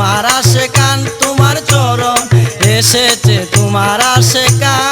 তোমার আশেকান তোমার চরণ এসেছে তোমার আশেকান।